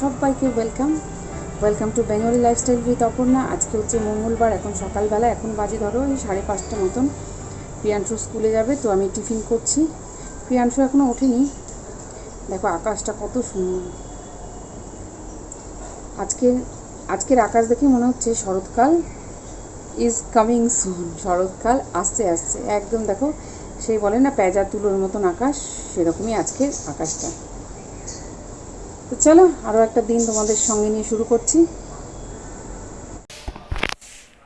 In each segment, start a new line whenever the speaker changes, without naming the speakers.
সবাইকে welcome welcome to Bengali lifestyle with Aparna আজকে হচ্ছে মঙ্গলবার, এখন সকালবেলা, এখন বাজে ধরো এই সাড়ে পাঁচটা মতন। প্রিয়াংশু স্কুলে যাবে, তো আমি টিফিন করছি। প্রিয়াংশু এখনও ওঠেনি। দেখো, আকাশটা কত সুন্দর। আজকে, আজকের আকাশ দেখে মনে হচ্ছে শরৎকাল ইজ কামিং সুন শরৎকাল আসছে আসছে। একদম দেখো, সেই বলে না, পেঁজা তুলোর মতন আকাশ, সেরকমই আজকের আকাশটা। তো চলো আরও একটা দিন তোমাদের সঙ্গে নিয়ে শুরু করছি।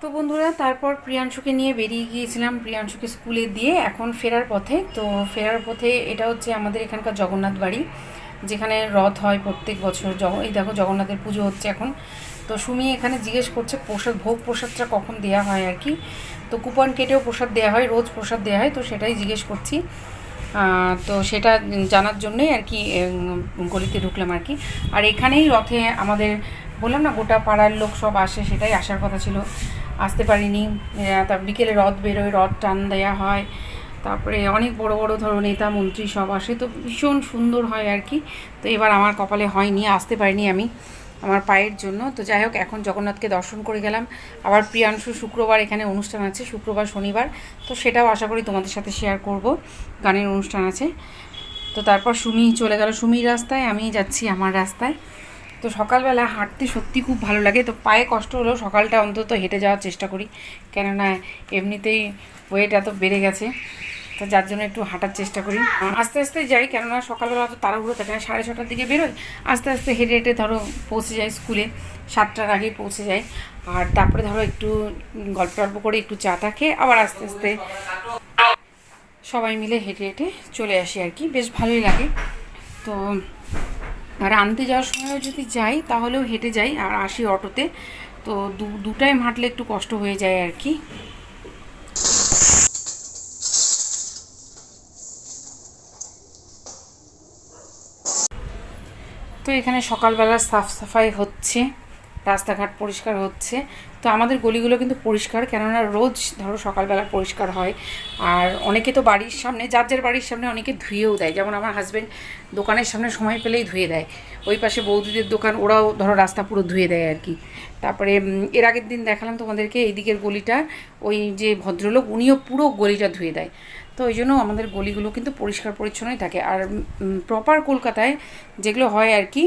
তো বন্ধুরা, তারপর প্রিয়াংশুকে নিয়ে বেরিয়ে গিয়েছিলাম, প্রিয়াংশুকে স্কুলে দিয়ে এখন ফেরার পথে। তো ফেরার পথে এটা হচ্ছে আমাদের এখানকার জগন্নাথ বাড়ি, যেখানে রথ হয় প্রত্যেক বছর। এই দেখো জগন্নাথের পুজো হচ্ছে এখন। তো সুমি এখানে জিজ্ঞেস করছে, প্রসাদ, ভোগ প্রসাদটা কখন দেওয়া হয় আর কি? তো কুপন কেটেও প্রসাদ দেওয়া হয়, রোজ প্রসাদ দেওয়া হয়, তো সেটাই জিজ্ঞেস করছি। তো সেটা জানার জন্যই আর কি গলিতে ঢুকলাম আর কি। আর এখানেই রথে আমাদের বললাম না, গোটা পাড়ার লোক সব আসে, সেটাই আসার কথা ছিল। আসতে পারিনি। তার বিকেলে রথ বেরোয়, রথ টান দেওয়া হয়। তারপরে অনেক বড় বড় ধরো নেতা, মন্ত্রী সব আসে। তো ভীষণ সুন্দর হয় আর কি। তো এবার আমার কপালে হয়নি, আসতে পারিনি আমি। আমার পায়ের জন্য। তো যাই হোক, এখন জগন্নাথকে দর্শন করে গেলাম। আবার প্রিয়াংশু শুক্রবার এখানে অনুষ্ঠান আছে, শুক্রবার, শনিবার। তো সেটাও আশা করি তোমাদের সাথে শেয়ার করব। গানের অনুষ্ঠান আছে। তো তারপর সুমি চলে গেল সুমির রাস্তায় আমি যাচ্ছি আমার রাস্তায়। তো সকালবেলা হাঁটতে সত্যি খুব ভালো লাগে। তো পায়ে কষ্ট হলেও সকালটা অন্তত হেঁটে যাওয়ার চেষ্টা করি। কেননা এমনিতেই ওয়েট এত বেড়ে গেছে। তো যার জন্য একটু হাঁটার চেষ্টা করি। আস্তে আস্তে যাই, কেননা সকালবেলা তো তাড়াহুড়ো থাকে না সাড়ে ছটার দিকে বেরোয় আস্তে আস্তে হেঁটে হেঁটে ধরো পৌঁছে যাই স্কুলে, সাতটার আগে পৌঁছে যাই। আর তারপরে ধরো একটু গল্প টল্প করে একটু চাটা খেয়ে আবার আস্তে আস্তে সবাই মিলে হেঁটে হেঁটে চলে আসি আর কি। বেশ ভালোই লাগে। তো আর আনতে যাওয়ার সময়ও যদি যাই, তাহলেও হেঁটে যাই আর আসি অটোতে। তো দু দু হাঁটলে একটু কষ্ট হয়ে যায় আর কি। এখানে সকালবেলা সাফ সাফাই হচ্ছে, রাস্তাঘাট পরিষ্কার হচ্ছে। তো আমাদের গলিগুলো কিন্তু পরিষ্কার, কেননা রোজ ধরো সকালবেলা পরিষ্কার হয়। আর অনেকে তো বাড়ির সামনে, যার যার বাড়ির সামনে অনেকে ধুয়েও দেয়। যেমন আমার হাজব্যান্ড দোকানের সামনে সময় পেলেই ধুয়ে দেয়। ওই পাশে বৌদিদের দোকান, ওরাও ধরো রাস্তা পুরো ধুয়ে দেয় আর কি। তারপরে এর আগের দিন দেখালাম তোমাদেরকে এই দিকের গলিটা, ওই যে ভদ্রলোক, উনিও পুরো গলিটা ধুয়ে দেয়। তো ওই জন্য আমাদের গলিগুলো কিন্তু পরিষ্কার পরিচ্ছন্নই থাকে। আর প্রপার কলকাতায় যেগুলো হয় আর কি,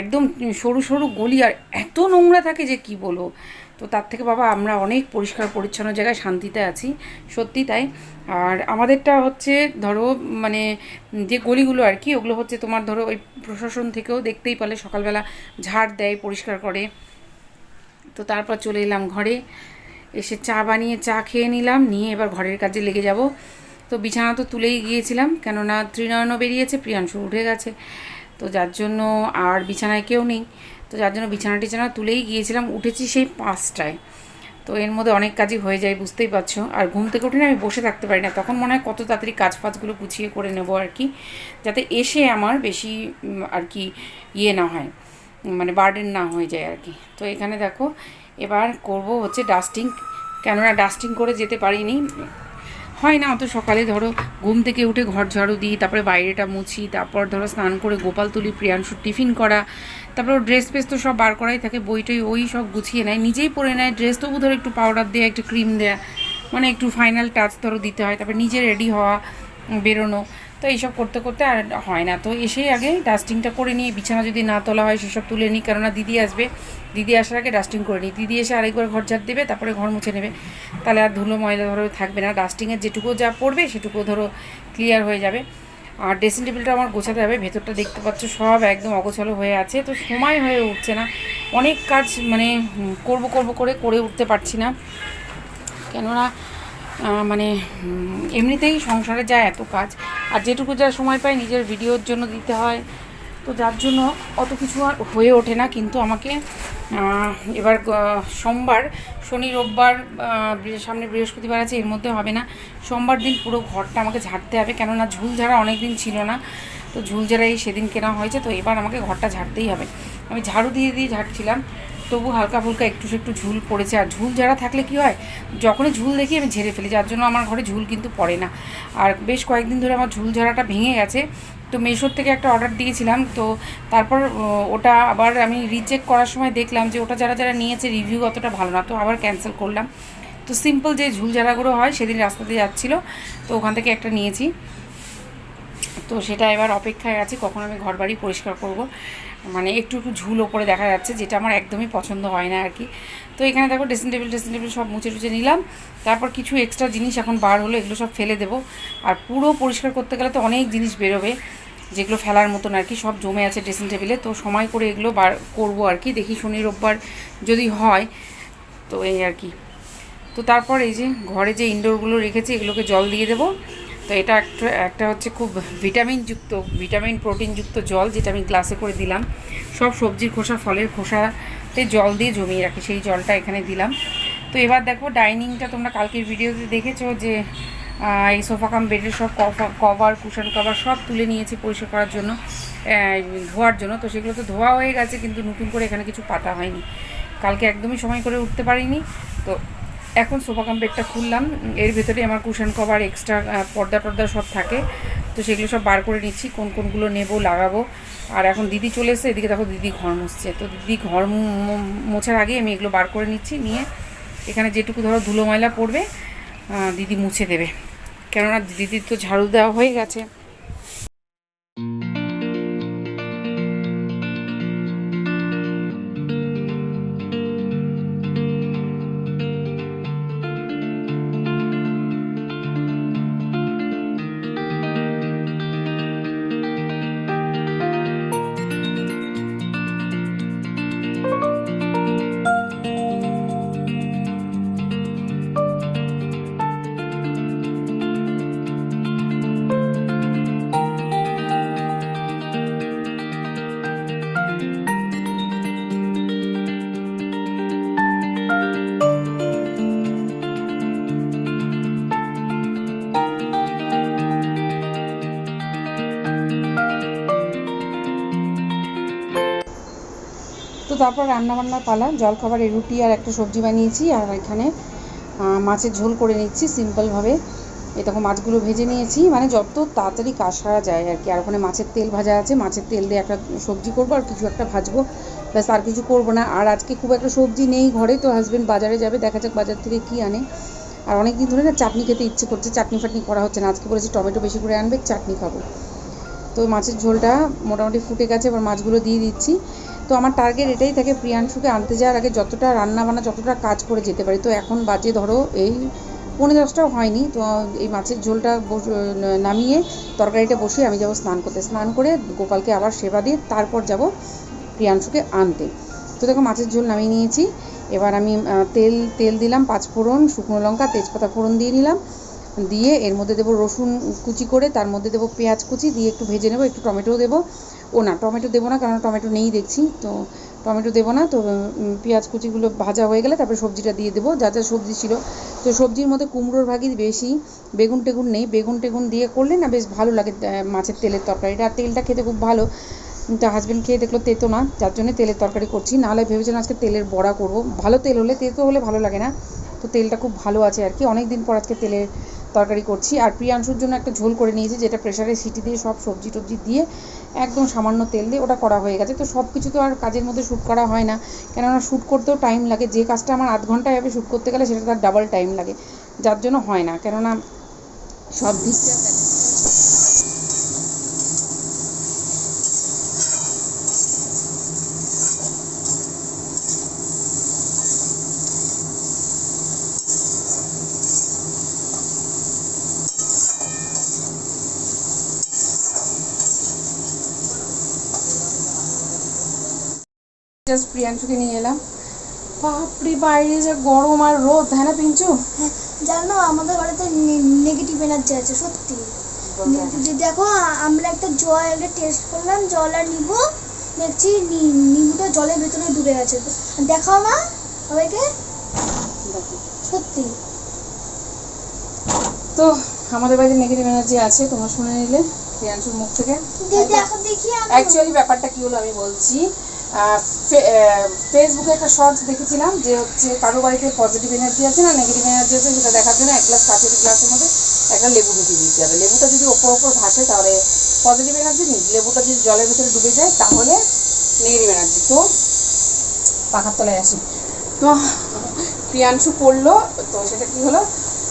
একদম সরু সরু গলি আর এত নোংরা থাকে যে কি বলব? তো তার থেকে বাবা আমরা অনেক পরিষ্কার পরিচ্ছন্ন জায়গায় শান্তিতে আছি, সত্যি তাই। আর আমাদেরটা হচ্ছে ধরো মানে যে গলিগুলো আর কি, ওগুলো হচ্ছে তোমার ধরো ওই প্রশাসন থেকেও দেখতেই পারলে সকালবেলা ঝাড় দেয়, পরিষ্কার করে। তো তারপর চলে এলাম ঘরে, এসে চা বানিয়ে চা খেয়ে নিলাম, নিয়ে এবার ঘরের কাজে লেগে যাব। তো বিছানা তো তুলেই গিয়েছিলাম, কেননা ত্রিনয়নও বেরিয়েছে, প্রিয়াংশু উঠে গেছে। তো যার জন্য আর বিছানায় কেউ নেই। তো যার জন্য বিছানা টিছানা তুলেই গিয়েছিলাম, উঠেছি সেই পাঁচটায়। তো এর মধ্যে অনেক কাজই হয়ে যায়, বুঝতেই পারছ। আর ঘুম থেকে উঠে না আমি বসে থাকতে পারি না, তখন মনে হয় কত তাড়াতাড়ি কাজ ফাজগুলো গুছিয়ে করে নেব আর কি, যাতে এসে আমার বেশি আর কি ইয়ে না হয় মানে বার্ডেন না হয়ে যায় আর কি। তো এখানে দেখো, এবার করব হচ্ছে ডাস্টিং কেননা ডাস্টিং করে যেতে পারিনি। হয় না, অত সকালে ধরো ঘুম থেকে উঠে ঘর ঝাড়ু দিই, তারপরে বাইরেটা মুছি, তারপর ধরো স্নান করে গোপাল তুলি প্রিয়াংশুর টিফিন করা, তারপর ড্রেস পেস তো সব বার করাই থাকে বইটই ওই সব গুছিয়ে নেয়, নিজেই পরে নেয় ড্রেস তবু ধরো একটু পাউডার দেওয়া একটু ক্রিম দেয়া মানে একটু ফাইনাল টাচ ধরো দিতে হয়, তারপর নিজে রেডি হওয়া, বেরোনো। তো এইসব করতে করতে আর হয় না। তো এসেই আগে ডাস্টিংটা করে নিয়ে বিছানা যদি না তোলা হয় সেসব তুলে নিই, কেননা দিদি আসবে। দিদি আসার আগে ডাস্টিং করে নিই। দিদি এসে আরেকবার ঘর ঝাড় দেবে, তারপরে ঘর মুছে নেবে। তাহলে আর ধুলো, ময়লা ধরো থাকবে না। ডাস্টিংয়ের যেটুকু যা পড়বে সেটুকু ধরো ক্লিয়ার হয়ে যাবে। আর ড্রেসিং টেবিলটা আমার গোছাতে হবে, ভেতরটা দেখতে পাচ্ছ সব একদম অগোছালো হয়ে আছে। তো সময় হয়ে উঠছে না। অনেক কাজ মানে করব করব করে করে উঠতে পারছি না। কেননা মানে এমনিতেই সংসারে যায় এত কাজ আর যেটুকু যা সময় পাই নিজের ভিডিওর জন্য দিতে হয়। তো যার জন্য অত কিছু আর হয়ে ওঠে না, কিন্তু আমাকে এবার সোমবার, শনি, রোববার সামনে বৃহস্পতিবার আছে, এর মধ্যে হবে না। সোমবার দিন পুরো ঘরটা আমাকে ঝাড়তে হবে, কেননা ঝুল ঝাড়া অনেক দিন ছিল না। তো ঝুল ঝাড়াই সেদিন কেনা হয়েছে, তো এবার আমাকে ঘরটা ঝাড়তেই হবে। আমি ঝাড়ু দিয়ে দিয়ে ঝাড়ছিলাম। তবু হালকা ফুলকা একটু একটু ঝুল পড়েছে। আর ঝুল যারা থাকলে কি হয়? যখনই ঝুল দেখি আমি ঝেড়ে ফেলি, যার জন্য আমার ঘরে ঝুল কিন্তু পড়ে না। আর বেশ কয়েকদিন ধরে আমার ঝুল ঝাড়াটা ভেঙে গেছে। তো মেশোর থেকে একটা অর্ডার দিয়েছিলাম। তো তারপর ওটা আবার আমি রিচেক করার সময় দেখলাম যে ওটা যারা যারা নিয়েছে রিভিউ অতটা ভালো না। তো আবার ক্যান্সেল করলাম। তো সিম্পল যে ঝুল ঝাড়াগুলো হয়, সেদিন রাস্তাতে যাচ্ছিল। তো ওখান থেকে একটা নিয়েছি। তো সেটা এবার অপেক্ষায় আছি, কখন আমি ঘর বাড়ি পরিষ্কার করব। মানে একটু একটু ঝুল ওপরে দেখা যাচ্ছে, যেটা আমার একদমই পছন্দ হয় না আর কি। তো এখানে দেখো ড্রেসিং টেবিল ড্রেসিং টেবিল সব মুছে টুচে নিলাম। তারপর কিছু এক্সট্রা জিনিস এখন বার হলো, এগুলো সব ফেলে দেবো। আর পুরো পরিষ্কার করতে গেলে তো অনেক জিনিস বেরোবে, যেগুলো ফেলার মতন আর কি, সব জমে আছে ড্রেসিং টেবিলে তো সময় করে এগুলো বার করব আর কি, দেখি শনি রোববার যদি হয়, তো এই আর কি। তো তারপর এই যে ঘরে যে ইনডোরগুলো রেখেছি, এগুলোকে জল দিয়ে দেবো। তো এটা একটা একটা হচ্ছে খুব ভিটামিনযুক্ত ভিটামিন প্রোটিনযুক্ত জল যেটা আমি গ্লাসে করে দিলাম। সব সবজির খোসা, ফলের খোসাতে জল দিয়ে জমিয়ে রাখি, সেই জলটা এখানে দিলাম। তো এবার দেখো ডাইনিংটা তোমরা কালকের ভিডিওতে দেখেছ যে এই সোফা কাম বেডের সব কভার কুশন কভার সব তুলে নিয়েছি পরিষ্কার করার জন্য ধোয়ার জন্য। তো সেগুলো তো ধোয়া হয়ে গেছে, কিন্তু নতুন করে এখানে কিছু পাতা হয়নি। কালকে একদমই সময় করে উঠতে পারিনি। তো এখন সোফা কাম খুললাম, এর ভেতরে আমার কুশন কভার এক্সট্রা পর্দা টর্দা সব থাকে। তো সেগুলো সব বার করে নিচ্ছি, কোন কোনগুলো নেব, লাগাবো। আর এখন দিদি চলে এসছে, এদিকে দেখো দিদি ঘর মুছছে। তো দিদি ঘর মোছার আগে আমি এগুলো বার করে নিচ্ছি, নিয়ে এখানে যেটুকু ধরো ধুলো ময়লা পড়বে দিদি মুছে দেবে। কেননা দিদির তো ঝাড়ু দেওয়া হয়ে গেছে। তারপর রান্নাবান্নার পালা, জলখাবারে রুটি আর একটা সবজি বানিয়েছি, আর এখানে মাছের ঝোল করে নিচ্ছি সিম্পলভাবে। এরকম মাছগুলো ভেজে নিয়েছি মানে যত তাড়াতাড়ি কাজ যায় আর কি। আর ওখানে মাছের তেল ভাজা আছে, মাছের তেল দিয়ে একটা সবজি করব আর কিছু একটা ভাজবো। ব্যাস, আর কিছু করব না। আর আজকে খুব একটা সবজি নেই ঘরে, তো হাজবেন্ড বাজারে যাবে, দেখা যাক বাজার থেকে কী আনে। আর অনেক দিন ধরে না চাটনি খেতে ইচ্ছে করছে, চাটনি ফাটনি করা হচ্ছে না। আজকে বলেছি টমেটো বেশি করে আনবে, চাটনি খাব। তো মাছের ঝোলটা মোটামুটি ফুটে গেছে, এবার মাছগুলো দিয়ে দিচ্ছি। তো আমার টার্গেট এটাই থাকে প্রিয়াংশুকে আনতে যাওয়ার আগে যতটা রান্না বান্না যতটা কাজ করে যেতে পারি। তো এখন বাজে ধরো এই পৌনে দশটাও হয়নি। তো এই মাছের ঝোলটা নামিয়ে তরকারিটা বসিয়ে আমি যাব স্নান করতে। স্নান করে গোপালকে আবার সেবা দিয়ে তারপর যাব প্রিয়াংশুকে আনতে। তো দেখো মাছের ঝোল নামিয়ে নিয়েছি। এবার আমি তেল তেল দিলাম, পাঁচ ফোড়ন, শুকনো লঙ্কা, তেজপাতা ফোড়ন দিয়ে নিলাম। দিয়ে এর মধ্যে দেবো রসুন কুচি করে, তার মধ্যে দেবো পেঁয়াজ কুচি, দিয়ে একটু ভেজে নেব, একটু টমেটো দেবো। ও না, টমেটো দেবো না কারণ টমেটো নেই দেখছি, তো টমেটো দেবো না, তো পেঁয়াজ কুচিগুলো ভাজা হয়ে গেলে তারপরে সবজিটা দিয়ে দেবো, যা যা সবজি ছিল। তো সবজির মধ্যে কুমড়োর ভাগই বেশি, বেগুন টেগুন নেই, বেগুন টেগুন দিয়ে করলে না বেশ ভালো লাগে মাছের তেলের তরকারিটা। আর তেলটা খেতে খুব ভালো তো হাজবেন্ড খেয়ে দেখল তেতো না, যার জন্য তেলের তরকারি করছি। নাহলে ভেবেছিলাম আজকে তেলের বড়া করব। ভালো তেল হলে, তেতো হলে ভালো লাগে না, তো তেলটা খুব ভালো আছে আর কি। অনেক দিন পর আজকে তেলের তরকারি করছি। আর প্রিয়াংশুর জন্য একটা ঝোল করে নিয়েছি, যেটা প্রেশারে সিটি দিয়ে সব সবজি টবজি দিয়ে একদম সামান্য তেল দিয়ে ওটা করা হয়ে গেছে। তো সব কিছু তো আর কাজের মধ্যে শ্যুট করা হয় না। কেননা শ্যুট করতেও টাইম লাগে। যে কাজটা আমার আধ ঘন্টায় হবে শ্যুট করতে গেলে সেটা তার ডাবল টাইম লাগে। যার জন্য হয় না। কেননা সব দিকটা জাস্ট প্রিয়াংশুকে নিয়ে এলাম। বাপরে বাইরে যে গরম আর রোদ হ্যাঁ না পিঞ্চু
হ্যাঁ, জানো আমাদের বাড়িতে নেগেটিভ এনার্জি আছে সত্যি। যে দেখো আমরা একটা জল একটা টেস্ট করলাম জল আর নিবু দেখছি নিবুটা জলের ভেতরে ডুবে গেছে। দেখাও মা সবাইকে। সত্যি।
তো আমাদের বাড়িতে নেগেটিভ এনার্জি আছে তোমরা শুনে নিলে প্রিয়াংশুর মুখ থেকে।
দেখো
অ্যাকচুয়ালি ব্যাপারটা কি হলো আমি বলছি ফেসবুকে একটা শর্টস দেখেছিলাম যে হচ্ছে কারও বাড়িতে পজিটিভ এনার্জি আছে না নেগেটিভ এনার্জি আছে, সেটা দেখার জন্য এক গ্লাস কাঁচের গ্লাসের মধ্যে একটা লেবু ঢুকিয়ে দিতে হবে। লেবুটা যদি ওপর ওপর ভাসে, তাহলে পজিটিভ এনার্জি লেবুটা যদি জলের ভিতরে ডুবে যায়, তাহলে নেগেটিভ এনার্জি তো পাখার তলায় আসি তো প্রিয়াংশু পড়ল, তো সেটা কি হলো?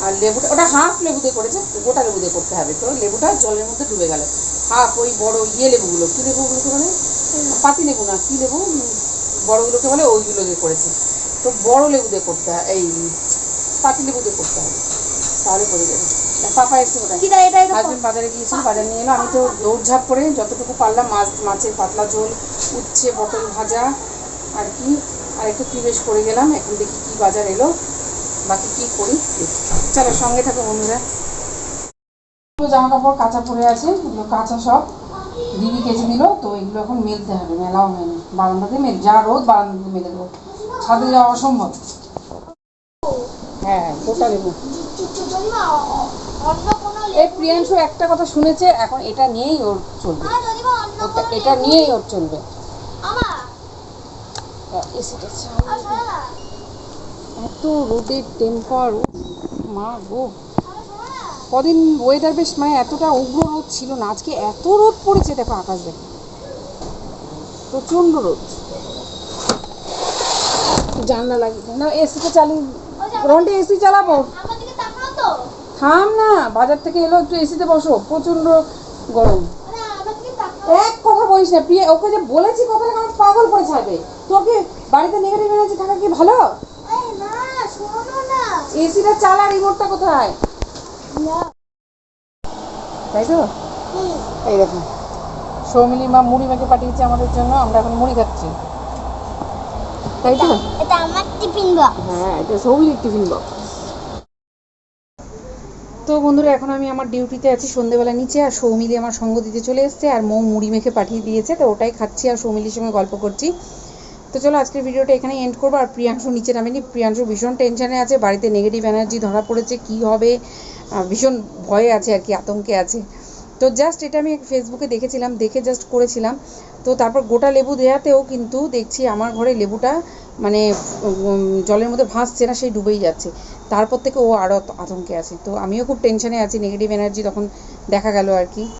আর লেবুটা ওটা হাফ লেবুতে করেছে গোটা লেবুতে করতে হবে। তো লেবুটা জলের মধ্যে ডুবে গেল। হাফ ওই বড় ইয়ে লেবুগুলো, কী লেবুগুলোকে বলে? পাতি লেবু না কী লেবু বড়গুলোকে বলে ওইগুলো দিয়ে করেছে। তো বড় লেবু দিয়ে করতে হয় এই পাতি লেবু দিয়ে করতে হবে তাহলে করে যাবে। পাপা এসে কোথায়? হাজবেন্ড বাজারে গিয়েছিল বাজার নিয়ে এলো। আমি তো দৌড়ঝাঁপ করে যতটুকু পারলাম মাছ মাছের পাতলা ঝোল উচ্ছে পটল ভাজা আর কি। আর একটু কি বেশ করে গেলাম এখন দেখি কি বাজার এলো। বাকি কি করি চলো সঙ্গে থাকো বন্ধুরা। জামা কাপড় কাঁচা পড়ে আছে কাঁচা সব। দিদি কেচে দিল তো এগুলো এখন মেলতে হবে মেলাও মেলে বারান্দাতে মেল যা রোদ বারান্দাতে মেলে দেবো। ছাদে যাওয়া অসম্ভব। হ্যাঁ
কোনো
এই প্রিয়াংশু একটা কথা শুনেছে এখন এটা নিয়েই ওর চলবে। এটা নিয়েই ওর চলবে।
শোনো
এত রোদের টেম্পার মা গো। কদিন ওয়েদার বেশ মানে এতটা উগ্র রোদ ছিল না আজকে এত রোদ পড়েছে দেখো আকাশ। দেখো প্রচণ্ড রোদ। জানলা লাগিয়ে না এসিটা চালিয়ে রন্টে এসি চালাবো? থাম না বাজার থেকে এলো একটু এসিতে বসো। প্রচণ্ড গরম। এক কথা বলিস না প্রিয়া ওকে যে বলেছি কথাটা আমার পাগল করে ছাড়বে। তোকে বাড়িতে নেগেটিভ এনার্জি থাকা কি ভালো? এসিটা চালা রিমোটটা কোথায়? তাই তো এই দেখো সৌমিলি মা মুড়ি মেখে পাঠিয়েছে আমাদের জন্য আমরা এখন মুড়ি খাচ্ছি। তাই তো
এটা আমার টিফিন বক্স
হ্যাঁ এটা সৌমিলির টিফিন বক্স তো বন্ধুরা এখন আমি আমার ডিউটিতে আছি সন্ধেবেলা নিচে আর সৌমিলি আমার সঙ্গ দিতে চলে এসছে আর মৌ মুড়ি মেখে পাঠিয়ে দিয়েছে তো ওটাই খাচ্ছি আর সৌমিলির সঙ্গে গল্প করছি। তো চলো আজকের ভিডিওটা এখানে এন্ড করব। আর প্রিয়াংশু নিচে নামেনি। প্রিয়াংশু ভীষণ টেনশনে আছে, বাড়িতে নেগেটিভ এনার্জি ধরা পড়েছে, কি হবে? ভীষণ ভয়ে আছে আর কি, আতঙ্কে আছে। তো জাস্ট এটা আমি ফেসবুকে দেখেছিলাম, দেখে জাস্ট করেছিলাম। তো তারপর গোটা লেবু দেওয়াতেও কিন্তু দেখছি আমার ঘরে লেবুটা মানে জলের মধ্যে ভাসছে না, সেই ডুবেই যাচ্ছে। তারপর থেকে ও আরও আতঙ্কে আছে। তো আমিও খুব টেনশানে আছি নেগেটিভ এনার্জি তখন দেখা গেল আর কি।